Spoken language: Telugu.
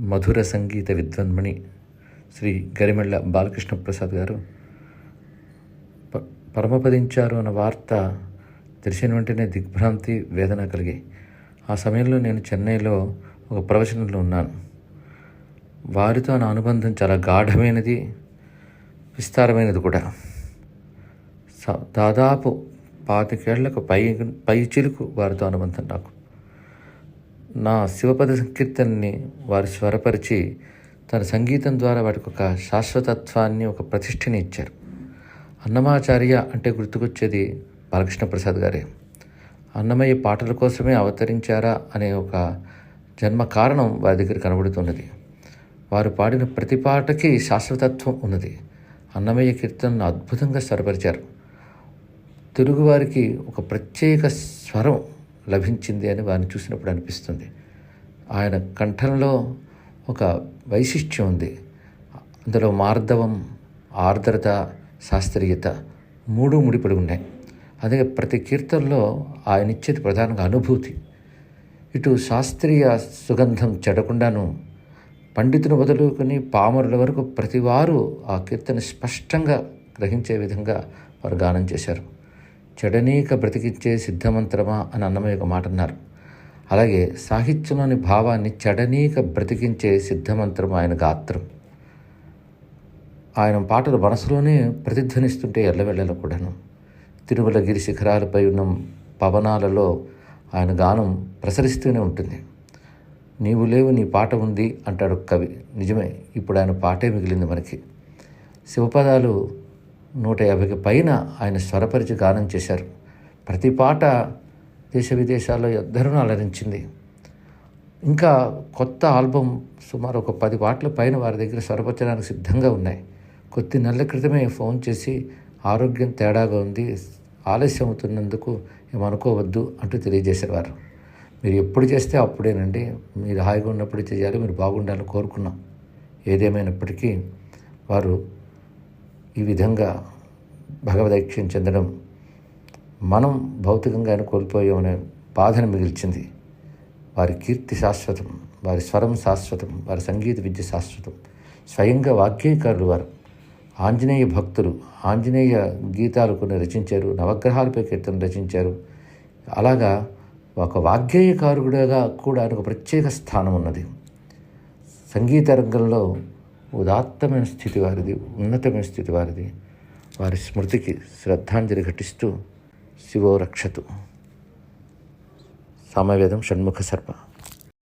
మధుర సంగీత విద్వన్మణి శ్రీ గరిమెళ్ళ బాలకృష్ణ ప్రసాద్ గారు ప పరమపదించారు అన్న వార్త తెలిసిన వెంటనే దిగ్భ్రాంతి వేదన కలిగాయి ఆ సమయంలో నేను చెన్నైలో ఒక ప్రవచనంలో ఉన్నాను. వారితో నా అనుబంధం చాలా గాఢమైనది విస్తారమైనది కూడా. దాదాపు పాతికేళ్ళకు పై పై చిలుకు వారితో అనుబంధం నాకు. నా శివపద సంకీర్తనని వారు స్వరపరిచి తన సంగీతం ద్వారా వాటికి ఒక శాశ్వతత్వాన్ని ఒక ప్రతిష్టని ఇచ్చారు. అన్నమాచార్య అంటే గుర్తుకొచ్చేది బాలకృష్ణ ప్రసాద్ గారే. అన్నమయ్య పాటల కోసమే అవతరించారా అనే ఒక జన్మ కారణం వారి దగ్గర కనబడుతున్నది. వారు పాడిన ప్రతి పాటకి శాశ్వతత్వం ఉన్నది. అన్నమయ్య కీర్తనను అద్భుతంగా స్వరపరిచారు. తెలుగువారికి ఒక ప్రత్యేక స్వరం లభించింది అని వారిని చూసినప్పుడు అనిపిస్తుంది. ఆయన కంఠంలో ఒక వైశిష్ట్యం ఉంది. అందులో మార్ధవం ఆర్ద్రత శాస్త్రీయత మూడు ముడిపడి ఉన్నాయి. అదే ప్రతి కీర్తనలో ఆయన ఇచ్చేది ప్రధానంగా అనుభూతి. ఇటు శాస్త్రీయ సుగంధం చెడకుండాను పండితుని వదులుకొని పామరుల వరకు ప్రతివారు ఆ కీర్తన స్పష్టంగా గ్రహించే విధంగా వారు గానం చేశారు. చెడనీక బ్రతికించే సిద్ధమంత్రమా అని అన్నమయ్య ఒక మాట అన్నారు అలాగే సాహిత్యంలోని భావాన్ని చెడనీక బ్రతికించే సిద్ధమంత్రం ఆయన గాత్రం. ఆయన పాటలు మనసులోనే ప్రతిధ్వనిస్తుంటే ఎల్లవెళ్ళలో కూడాను. తిరుమలగిరి శిఖరాలపై ఉన్న పవనాలలో ఆయన గానం ప్రసరిస్తూనే ఉంటుంది. నీవు లేవు నీ పాట ఉంది అంటాడు కవి. నిజమే ఇప్పుడు ఆయన పాటే మిగిలింది మనకి. శివపదాలు నూట యాభైకి పైన ఆయన స్వరపరిచి గానం చేశారు. ప్రతి పాట దేశ విదేశాల్లో ఇద్దరును అలరించింది. ఇంకా కొత్త ఆల్బమ్ సుమారు ఒక పది పాటల పైన వారి దగ్గర స్వరపరచడానికి సిద్ధంగా ఉన్నాయి. కొద్ది నెలల క్రితమే ఫోన్ చేసి ఆరోగ్యం తేడాగా ఉంది ఆలస్యం అవుతున్నందుకు ఏమనుకోవద్దు అంటూ తెలియజేశారు వారు మీరు ఎప్పుడు చేస్తే అప్పుడేనండి మీరు హాయిగా ఉన్నప్పుడు చేయాలి మీరు బాగుండాలని కోరుకున్నాం. ఏదేమైనప్పటికీ వారు ఈ విధంగా భగవదైక్యం చెందడం మనం భౌతికంగానే కోల్పోయామనే బాధను మిగిల్చింది. వారి కీర్తి శాశ్వతం వారి స్వరం శాశ్వతం వారి సంగీత విద్య శాశ్వతం. స్వయంగా వాగ్గేయకారులు వారు. ఆంజనేయ భక్తులు ఆంజనేయ గీతాలు కొన్ని రచించారు నవగ్రహాలపై కీర్తన రచించారు. అలాగా ఒక వాగ్గేయకారుడుగా కూడా ఒక ప్రత్యేక స్థానం ఉన్నది. సంగీత రంగంలో ఉదాత్తమైన స్థితి వారిది ఉన్నతమైన స్థితి వారిది. వారి స్మృతికి శ్రద్ధాంజలి ఘటిస్తూ శివో రక్షతు సమవేదం షణ్ముఖ సర్ప